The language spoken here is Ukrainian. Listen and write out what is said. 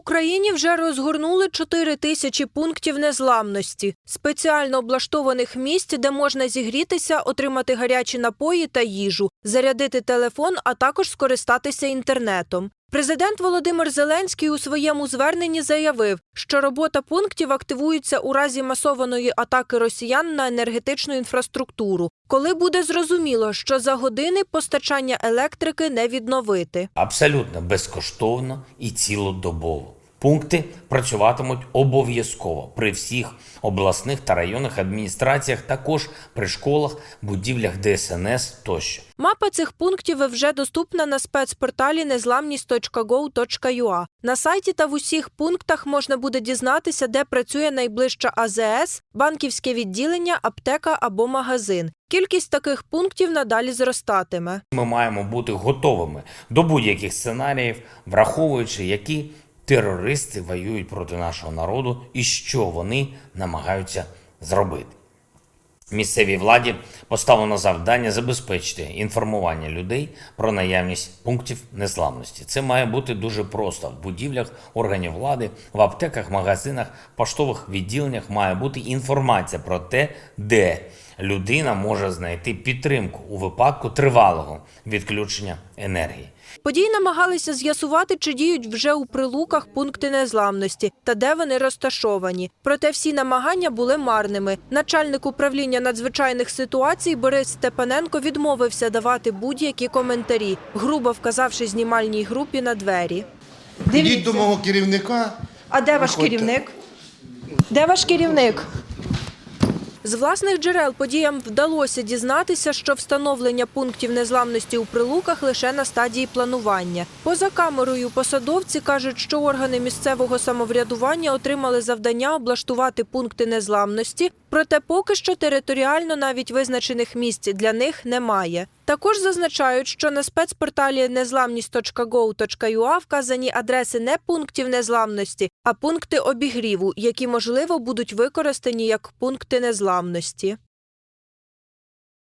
Україні вже розгорнули 4 тисячі пунктів незламності, спеціально облаштованих місць, де можна зігрітися, отримати гарячі напої та їжу, зарядити телефон, а також скористатися інтернетом. Президент Володимир Зеленський у своєму зверненні заявив, що робота пунктів активується у разі масованої атаки росіян на енергетичну інфраструктуру, коли буде зрозуміло, що за години постачання електрики не відновити. абсолютно безкоштовно і цілодобово. Пункти працюватимуть обов'язково при всіх обласних та районних адміністраціях, також при школах, будівлях ДСНС тощо. Мапа цих пунктів вже доступна на спецпорталі незламність.gov.ua. На сайті та в усіх пунктах можна буде дізнатися, де працює найближча АЗС, банківське відділення, аптека або магазин. Кількість таких пунктів надалі зростатиме. Ми маємо бути готовими до будь-яких сценаріїв, враховуючи, які терористи воюють проти нашого народу і що вони намагаються зробити. Місцевій владі поставлено завдання забезпечити інформування людей про наявність пунктів незламності. Це має бути дуже просто в будівлях органів влади, в аптеках, магазинах, поштових відділеннях має бути інформація про те, де людина може знайти підтримку у випадку тривалого відключення енергії. Події намагалися з'ясувати, чи діють вже у прилуках пункти незламності та де вони розташовані. Проте всі намагання були марними. Начальник управління надзвичайних ситуацій Борис Степаненко відмовився давати будь-які коментарі, грубо вказавши знімальній групі на двері. Підіть до мого керівника. А де ваш керівник? Де ваш керівник? З власних джерел подіям вдалося дізнатися, що встановлення пунктів незламності у прилуках лише на стадії планування. Поза камерою посадовці кажуть, що органи місцевого самоврядування отримали завдання облаштувати пункти незламності, проте поки що територіально навіть визначених місць для них немає. Також зазначають, що на спецпорталі незламність.gov.ua вказані адреси не пунктів незламності, а пункти обігріву, які можливо будуть використані як пункти незламності.